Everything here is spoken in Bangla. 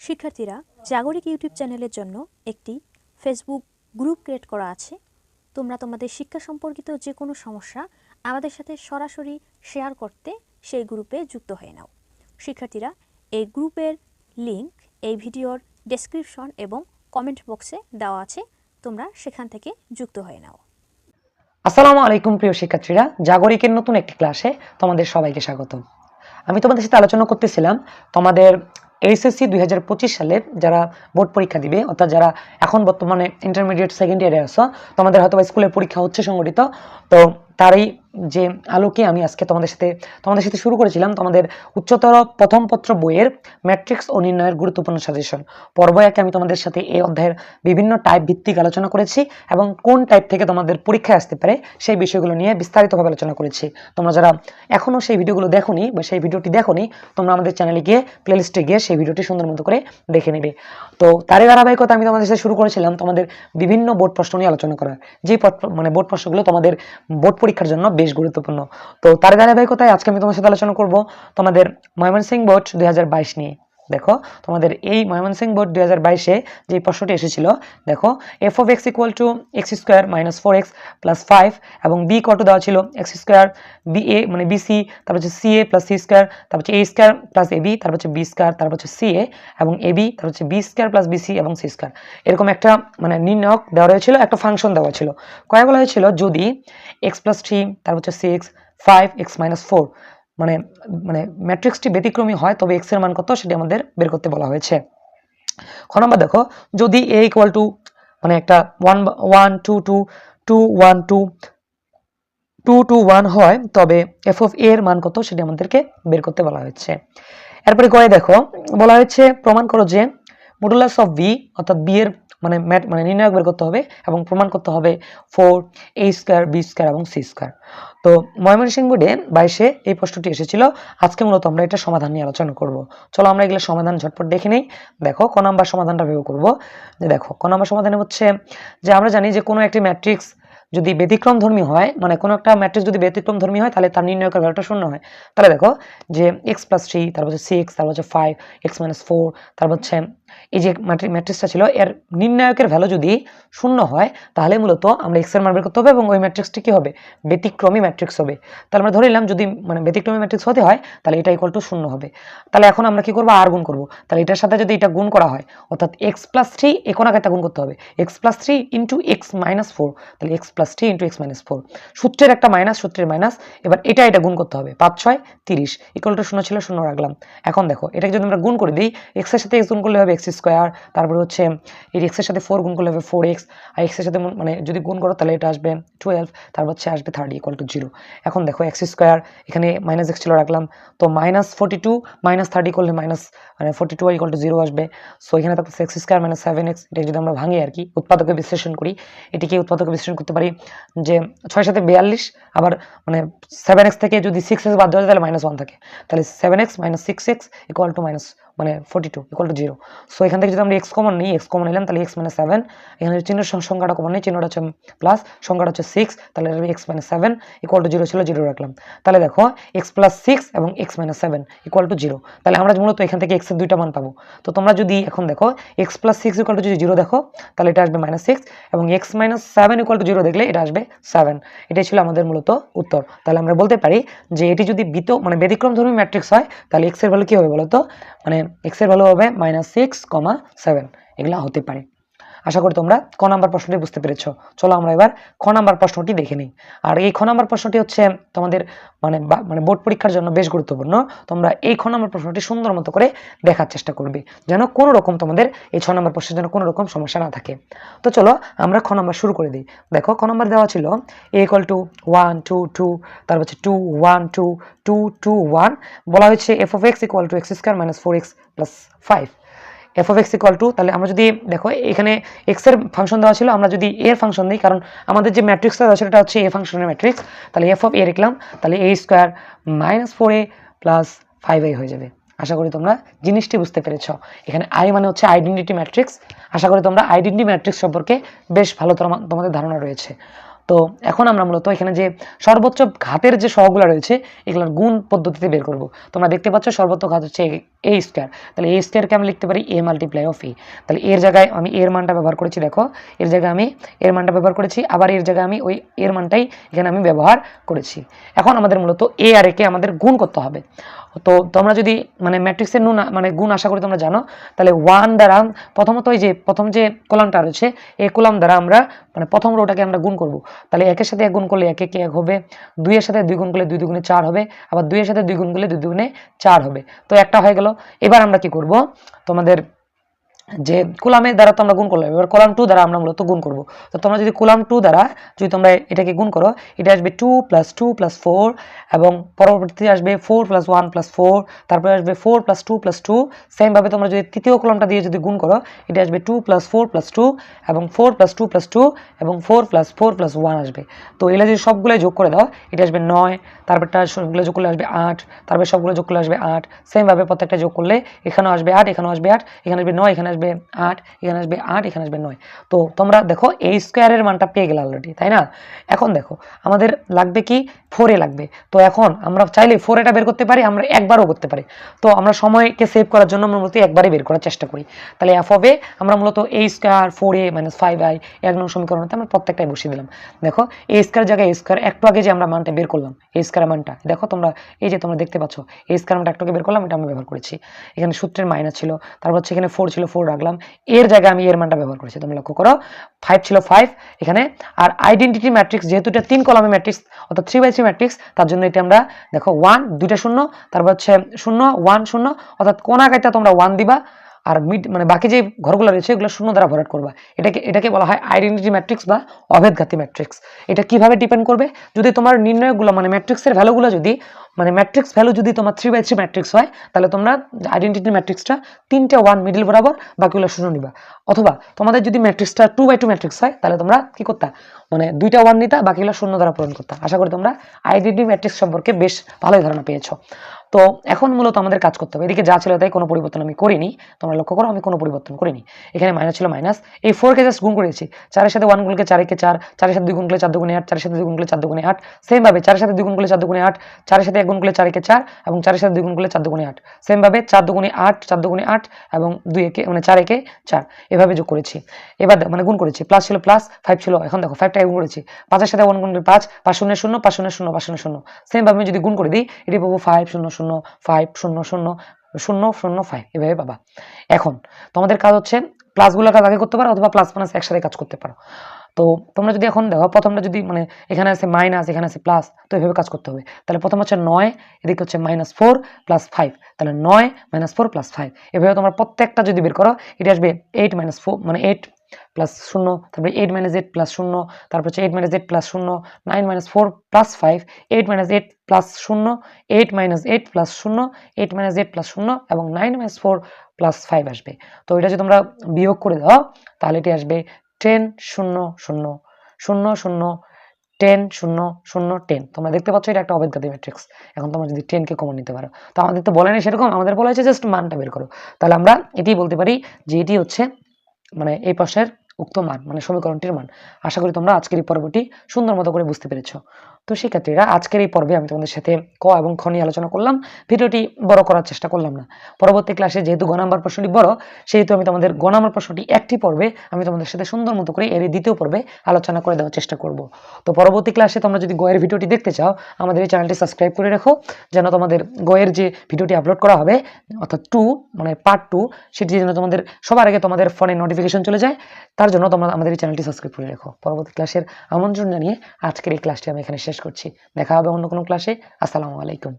শিক্ষার্থীরা জাগরিক ইউটিউব চ্যানেলের জন্য একটি ফেসবুক গ্রুপ ক্রিয়েট করা আছে। তোমরা তোমাদের শিক্ষা সম্পর্কিত যে কোনো সমস্যা আমাদের সাথে সরাসরি শেয়ার করতে সেই গ্রুপে যুক্ত হয়ে নাও। শিক্ষার্থীরা এই গ্রুপের লিংক এই ভিডিওর ডেসক্রিপশন এবং কমেন্ট বক্সে দেওয়া আছে। তোমরা সেখান থেকে যুক্ত হয়ে নাও। আসসালামু আলাইকুম প্রিয় শিক্ষার্থীরা, জাগরিকের নতুন একটি ক্লাসে তোমাদের সবাইকে স্বাগত আমি তোমাদের সাথে আলোচনা করতেছিলাম তোমাদের এইচএসসি দুই হাজার পঁচিশ সালের যারা বোর্ড পরীক্ষা দিবে, অর্থাৎ যারা এখন বর্তমানে ইন্টারমিডিয়েট সেকেন্ড ইয়ারে আসো তোমাদের হয়তো স্কুলের পরীক্ষা হচ্ছে সংগঠিত। তো তারই যে আলোকে আমি আজকে তোমাদের সাথে তোমাদের সাথে শুরু করেছিলাম তোমাদের উচ্চতর প্রথম পত্র বইয়ের ম্যাট্রিক্স ও নির্ণয়ের গুরুত্বপূর্ণ সাজেশন। পর্ব একে আমি তোমাদের সাথে এই অধ্যায়ের বিভিন্ন টাইপ ভিত্তিক আলোচনা করেছি এবং কোন টাইপ থেকে তোমাদের পরীক্ষায় আসতে পারে সেই বিষয়গুলো নিয়ে বিস্তারিতভাবে আলোচনা করেছি। তোমরা যারা এখনও সেই ভিডিওগুলো দেখোনি বা সেই ভিডিওটি দেখোনি, তোমরা আমাদের চ্যানেলে গিয়ে প্লেলিস্টে গিয়ে সেই ভিডিওটি সুন্দর মতো করে দেখে নেবে। তো তারই ধারাবাহিকতা আমি তোমাদের সাথে শুরু করেছিলাম তোমাদের বিভিন্ন বোর্ড প্রশ্ন নিয়ে আলোচনা করা যে মানে বোর্ড প্রশ্নগুলো তোমাদের বোর্ড পরীক্ষার জন্য বেশ গুরুত্বপূর্ণ। তো তার ধারাবাহিকতায় আজকে আমি তোমার সাথে আলোচনা করব তোমাদের ময়মনসিংহ বোর্ড দুই হাজার বাইশ নিয়ে। দেখো, তোমাদের এই ময়মনসিংহ বোর্ড দুই হাজার বাইশে যে প্রশ্নটি এসেছিল, দেখো F of X equal to X square minus four X plus five এবং বি কত দেওয়া ছিল? এক্স স্কোয়ার বি এ মানে বিসি তারপর হচ্ছে C A plus C square তারপর হচ্ছে A square plus A B তারপর হচ্ছে বি স্কোয়ার তারপর হচ্ছে সি এ এবং এ বি তারপর হচ্ছে বি স্কোয়ার প্লাস বিসি এবং সি স্কোয়ার এরকম একটা মানে নির্ণয়ক দেওয়া রয়েছিল একটা ফাংশন দেওয়া ছিল। কয়ে বলা হয়েছিল? যদি এক্স প্লাস থ্রি তারপর হচ্ছে six five X minus four মানে মানে ম্যাট্রিক্সটি ব্যতিক্রমী হয়, তবে এক্সের মান কত সেটি আমাদের বের করতে বলা হয়েছে। খ নম্বর দেখো, যদি এ ইকুয়াল টু মানে একটা one one two two two one two two two one হয়, তবে এফ অফ এর মান কত সেটি আমাদেরকে বের করতে বলা হয়েছে। এরপরে গয়ে দেখো, বলা হয়েছে, প্রমাণ করো যে মডুলাস অফ বি অর্থাৎ বি এর মানে ম্যাট মানে নির্ণায়ক বের করতে হবে এবং প্রমাণ করতে হবে four A square B square এবং সি স্কোয়ার তো ময়মনসিংহ বোর্ডে বাইশে এই প্রশ্নটি এসেছিল। আজকে মূলত আমরা এটা সমাধান নিয়ে আলোচনা করব। চলো আমরা এগুলো সমাধান ঝটপট দেখে নেই। দেখো, ক নাম্বার সমাধানটা ভেবে করব। যে দেখো, ক নাম্বার সমাধানে হচ্ছে যে আমরা জানি যে কোনো একটি ম্যাট্রিক্স যদি ব্যতিক্রম ধর্মী হয় মানে কোনো একটা ম্যাট্রিক্স যদি ব্যতিক্রম ধর্মী হয়, তাহলে তার নির্ণয়কের ভ্যালুটা শূন্য হয়। তাহলে দেখো যে এক্স প্লাস থ্রি তারপর হচ্ছে সিক্স তারপর হচ্ছে ফাইভ এক্স মাইনাস ফোর তারপর হচ্ছে এই যে ম্যাট্রিক্সটা ছিল, এর নির্ণায়কের ভ্যালু যদি শূন্য হয়, তাহলে মূলত আমরা এক্সের মান বের করতে হবে এবং ওই ম্যাট্রিক্সটি কি হবে? ব্যতিক্রমী ম্যাট্রিক্স হবে। তাহলে আমরা ধরে নিলাম যদি মানে ব্যতিক্রমী ম্যাট্রিক্স হতে হয়, তাহলে এটা ইকুয়াল টু শূন্য হবে। তাহলে এখন আমরা কি করব? আর গুণ করব। তাহলে এটার সাথে যদি এটা গুণ করা হয়, অর্থাৎ এক্স প্লাস থ্রি একটা গুণ করতে হবে? X plus three into X minus four তাহলে X plus three into X minus four সূত্রের একটা মাইনাস সূত্রের মাইনাস এবার এটা এটা গুণ করতে হবে। পাঁচ, ছয়, তিরিশ। ইকুয়াল টু শূন্য ছিল, শূন্য রাখলাম। এখন দেখো, এটাকে যদি আমরা গুণ করে দিই এক্সের সাথে এক্স গুণ করলে হবে এক্স স্কোয়ার, তারপরে হচ্ছে এই এক্সের সাথে ফোর গুণ করলে হবে ফোর এক্স আর এক্সের সাথে মানে যদি গুণ করো তাহলে এটা আসবে টুয়েলভ তারপর হচ্ছে আসবে থার্ড ইকুয়াল টু জিরো এখন দেখো এক্স স্কোয়ার, এখানে মাইনাস এক্স ছিল রাখলাম, তো minus forty two minus thirty করলে মাইনাস মানে forty two equal to zero আসবে। সো এখানে থাকছে X square minus seven X এটা যদি আমরা ভাঙি আর কি, উৎপাদকে বিশ্লেষণ করি, এটিকে উৎপাদকে বিশ্লেষণ করতে পারি যে ছয় সাথে বিয়াল্লিশ, আবার মানে সেভেন এক্স থেকে যদি সিক্স এক্স বাদ দেওয়া যায় তাহলে মাইনাস ওয়ান থাকে। তাহলে seven X minus six X equal to minus মানে forty two equal to zero so এখান থেকে যদি আমরা এক্স কমন নিই এক্স কমন নিলাম, তাহলে এক্স মাইনাস সেভেন এখানে চিহ্নের সংখ্যাটা কমন নেই, চিহ্নটা হচ্ছে প্লাস সংখ্যাটা হচ্ছে সিক্স তাহলে X minus seven equal to zero ছিল জিরো রাখলাম। তাহলে দেখো এক্স প্লাস সিক্স এবং X minus seven equal to zero তাহলে আমরা মূলত এখান থেকে এক্সের দুইটা মান পাবো। তো তোমরা যদি এখন দেখো X plus six equal to যদি জিরো দেখো, তাহলে এটা আসবে মাইনাস সিক্স এবং X minus seven equal to zero দেখলে এটা আসবে সেভেন এটাই ছিল আমাদের মূলত উত্তর। তাহলে আমরা বলতে পারি যে এটি যদি বিত মানে ব্যতিক্রম ধর্মী ম্যাট্রিক্স হয়, তাহলে এক্সের ভ্যালু কী হবে বলতো? মানে এক্সের ভ্যালু হবে মাইনাস সিক্স কমা সেভেন এগুলো হতে পারে। আশা করি তোমরা ক নাম্বার প্রশ্নটি বুঝতে পেরেছ। চলো আমরা এবার খ নাম্বার প্রশ্নটি দেখে নিই। আর এই খ নাম্বার প্রশ্নটি হচ্ছে তোমাদের মানে মানে বোর্ড পরীক্ষার জন্য বেশ গুরুত্বপূর্ণ। তোমরা এই খ নাম্বার প্রশ্নটি সুন্দর মতো করে দেখার চেষ্টা করবে, যেন কোনো রকম তোমাদের এই ছ নম্বর প্রশ্নের জন্য কোনো রকম সমস্যা না থাকে। তো চলো আমরা খ নাম্বার শুরু করে দিই। দেখো, খ নাম্বার দেওয়া ছিল A two one two two তারপর হচ্ছে two one two two two one বলা হয়েছে F of X equal to X square minus four X plus five F of X equal to তাহলে আমরা যদি, দেখো, এখানে এক্সের ফাংশন দেওয়া ছিল, আমরা যদি এর ফাংশন দিই, কারণ আমাদের যে ম্যাট্রিক্সটা দেওয়া ছিল, এটা হচ্ছে এ ফাংশনের ম্যাট্রিক্স তাহলে এফ অফ এ লিখলাম, তাহলে A square minus four A plus five A হয়ে যাবে। আশা করি তোমরা জিনিসটি বুঝতে পেরেছ। এখানে আই মানে হচ্ছে আইডেন্টিটি ম্যাট্রিক্স আশা করি তোমরা আইডেন্টি ম্যাট্রিক্স সম্পর্কে বেশ ভালো তোমা- তোমাদের ধারণা রয়েছে। তো এখন আমরা মূলত এখানে যে সর্বোচ্চ ঘাতের যে সহগুলো রয়েছে, এগুলোর গুণ পদ্ধতিতে বের করব। তোমরা দেখতে পাচ্ছ সর্বোচ্চ ঘাত হচ্ছে এ স্কোয়ার। তাহলে এ স্কোয়ারকে আমি লিখতে পারি এ মাল্টিপ্লাই অফ এ। তাহলে এর জায়গায় আমি এর মানটা ব্যবহার করেছি, দেখো, এর জায়গায় আমি এর মানটা ব্যবহার করেছি, আবার এর জায়গায় আমি ওই এর মানটাই এখানে আমি ব্যবহার করেছি। এখন আমাদের মূলত এ আর একে আমাদের গুণ করতে হবে। তো তোমরা যদি মানে ম্যাট্রিক্সের নুন মানে গুণ আশা করি তোমরা জানো, তাহলে ওয়ান দ্বারা প্রথমত ওই যে প্রথম যে কলামটা রয়েছে এই কলাম দ্বারা আমরা মানে প্রথম রোটাকে আমরা গুণ করব। তাহলে একের সাথে এক গুণ করলে একে কে এক হবে, দুইয়ের সাথে দুই গুণ করলে দুই দুগুণে চার হবে, আবার দুইয়ের সাথে দুই গুণ করলে দুই দুগুণে চার হবে। তো একটা হয়ে গেল। এবার আমরা কি করব? তোমাদের যে কুলামের দ্বারা তো আমরা গুণ করলাম, এবার কলাম টু দ্বারা আমরা মূলত গুণ করব। তো তোমরা যদি কুলাম টু দ্বারা যদি তোমরা এটাকে গুণ করো, এটা আসবে two plus two plus four এবং পরবর্তীতে আসবে four plus one plus four তারপরে আসবে four plus two plus two সেমভাবে তোমরা যদি তৃতীয় কলমটা দিয়ে যদি গুণ করো, এটা আসবে two plus four plus two এবং four plus two plus two এবং four plus four plus one আসবে। তো এগুলো যদি সবগুলো যোগ করে দাও, এটা আসবে নয়, তারপরটা সবগুলো যোগ করলে আসবে আট, তারপরে সবগুলো যোগ করলে আসবে আট সেমভাবে প্রত্যেকটা যোগ করলে এখানেও আসবে আট, এখানেও আসবে আট, এখানে আসবে নয়, এখানে আসবে আট, এখানে আসবে আট, এখানে আসবে নয়। তো তোমরা দেখো এই স্কোয়ারের মানটা পেয়ে গেলে অলরেডি তাই না? এখন দেখো, আমাদের লাগবে কি? ফোরে লাগবে। তো এখন আমরা চাইলে ফোর এটা বের করতে পারি, আমরা একবারও করতে পারি। তো আমরা সময়কে সেভ করার জন্য আমরা মূলত একবারই বের করার চেষ্টা করি। তাহলে এফ হবে আমরা মূলত এই square four A minus five I এক নং সমীকরণতে আমরা প্রত্যেকটাই বসিয়ে দিলাম। দেখো এই স্কোয়ার জায়গায় স্কোয়ার একটু আগে যে আমরা মানটা বের করলাম এই স্কোয়ার মানটা, দেখো তোমরা, এই যে তোমরা দেখতে পাচ্ছ এই স্কোয়ার মানটা একটু আগে বের করলাম, এটা আমরা ব্যবহার করেছি। এখানে সূত্রের মাইনাস ছিল, তারপর হচ্ছে এখানে ফোর ছিল ফোর রাখলাম। এর জায়গায় আমি এর মানটা ব্যবহার করেছি, তোমরা লক্ষ্য করো। ফাইভ ছিল ফাইভ এখানে। আর আইডেন্টিটি ম্যাট্রিক্স যেহেতু এটা তিন কলামে ম্যাট্রিক্স অর্থাৎ থ্রি বাই থ্রি ম্যাট্রিক্স তার জন্য এটা আমরা দেখো ওয়ান দুইটা শূন্য, তারপর হচ্ছে শূন্য ওয়ান শূন্য, অর্থাৎ কোন আগাইতে তোমরা ওয়ান দিবা, আর মিড মানে বাকি যে ঘরগুলো রয়েছে, এগুলো শূন্য দ্বারা ভরাট করবা। এটাকে এটাকে বলা হয় আইডেন্টিটি ম্যাট্রিক্স বা অভেদঘাতী ম্যাট্রিক্স এটা কীভাবে ডিপেন্ড করবে? যদি তোমার নির্ণয়গুলো মানে ম্যাট্রিক্সের ভ্যালুগুলো যদি মানে ম্যাট্রিক্স ভ্যালু যদি তোমার থ্রি বাই থ্রি ম্যাট্রিক্স হয়, তাহলে তোমরা আইডেন্টিটি ম্যাট্রিক্সটা তিনটা ওয়ান মিডিল বরাবর বাকিগুলো শূন্য নিবা। অথবা তোমাদের যদি ম্যাট্রিক্সটা টু বাই টু ম্যাট্রিক্স হয়, তাহলে তোমরা কি করতা? মানে দুইটা ওয়ান নিতা, বাকিগুলো শূন্য দ্বারা পূরণ করতা। আশা করি তোমরা আইডেন্টি ম্যাট্রিক্স সম্পর্কে বেশ ভালোই ধারণা পেয়েছ। তো এখন মূলত আমাদের কাজ করতে হবে। এদিকে যা ছিল তাই কোনো পরিবর্তন আমি করিনি। তোমরা লক্ষ্য করো, আমি কোনো পরিবর্তন করিনি। এখানে মাইনাস ছিল মাইনাস এই ফোরকে জাস্ট গুণ করেছি চারের সাথে ওয়ান গুণকে চারকে চার, চারের সাথে দুই গুণ করলে চার দুগুণে আট, চারের সাথে দুই গুণ করলে চার দুগুণে আট। সেমভাবে চারের সাথে দুই গুণ করলে চার দুগুণে আট, চারের সাথে এক গুণ করলে চারকে চার এবং চারের সাথে দুই গুণ করলে চার দুগুণে আট। সেমভাবে চার দুগুণে আট, চার দুগুণে আট এবং দুই একে মানে চার একে চার। এভাবে যোগ করেছি। এবার মানে গুণ করেছি। প্লাস ছিল প্লাস ফাইভ ছিল। এখন দেখো ফাইভটা গুণ করেছি। পাঁচের সাথে ওয়ান গুণ করলে পাঁচ পাঁচ শূন্য শূন্য, পাঁচ শূন্য শূন্য, পাঁচ শূন্য শূন্য। সেমভাবে আমি যদি গুণ করে দিই, এটি পাবো ফাইভ শূন্য। শূন্য ফাইভ শূন্য শূন্য শূন্য শূন্য ফাইভ এভাবে পাবা। এখন, তোমাদের কাজ হচ্ছে প্লাসগুলোর কাজ আগে করতে পারো অথবা প্লাস মাইনাস একসাথে কাজ করতে পারো। তো তোমরা যদি এখন দেখো, প্রথমটা যদি মানে এখানে আছে মাইনাস এখানে আছে প্লাস তো এভাবে কাজ করতে হবে। তাহলে প্রথম হচ্ছে নয়, এদিকে হচ্ছে মাইনাস ফোর প্লাস ফাইভ তাহলে নয় মাইনাস ফোর প্লাস ফাইভ এভাবে তোমরা প্রত্যেকটা যদি বের করো, এটা আসবে এইট মাইনাস ফোর মানে এইট প্লাস শূন্য তারপরে এইট মাইনাস এইট প্লাস শূন্য তারপর হচ্ছে এইট মাইনাস এইট প্লাস শূন্য nine minus four plus five eight minus eight plus শূন্য এইট মাইনাস এইট প্লাস শূন্য এইট মাইনাস এইট প্লাস শূন্য এবং nine minus four plus five আসবে। তো এটা যদি তোমরা বিয়োগ করে দাও, তাহলে এটি আসবে টেন শূন্য শূন্য শূন্য শূন্য টেন শূন্য শূন্য টেন তোমরা দেখতে পাচ্ছ এটা একটা অবেদগাতি ম্যাট্রিক্স এখন তোমরা যদি টেনকে কমন নিতে পারো। তো আমাদের তো বলে না সেরকম, আমাদের বলা হয়েছে জাস্ট মানটা বের করো। তাহলে আমরা এটি বলতে পারি যে এটি হচ্ছে মানে এই পাশের উক্ত মান মানে সমীকরণটির মান। আশা করি তোমরা আজকের এই পর্বটি সুন্দর মতো করে বুঝতে পেরেছ। তো শিক্ষার্থীরা, আজকের এই পর্বে আমি তোমাদের সাথে ক এবং খ নিয়ে আলোচনা করলাম। ভিডিওটি বড় করার চেষ্টা করলাম না। পরবর্তী ক্লাসে যেহেতু গ নাম্বার প্রশ্নটি বড়, সেহেতু আমি তোমাদের গ নাম্বার প্রশ্নটি একটি পর্বে আমি তোমাদের সাথে সুন্দর মতো করে এর দ্বিতীয় পর্বে আলোচনা করে দেওয়ার চেষ্টা করব। তো পরবর্তী ক্লাসে তোমরা যদি গয়ের ভিডিওটি দেখতে চাও, আমাদের এই চ্যানেলটি সাবস্ক্রাইব করে রাখো, যেন তোমাদের গয়ের যে ভিডিওটি আপলোড করা হবে, অর্থাৎ টু মানে পার্ট টু, সেটি যেন তোমাদের সবার আগে তোমাদের ফোনে নোটিফিকেশন চলে যায়। তার জন্য তোমরা আমাদের এই চ্যানেলটি সাবস্ক্রাইব করে রেখো। পরবর্তী ক্লাসের আমন্ত্রণ জানিয়ে আজকের এই ক্লাসটি আমি এখানে শেষ করছি। দেখা হবে অন্য কোনো ক্লাসে আসসালামু আলাইকুম।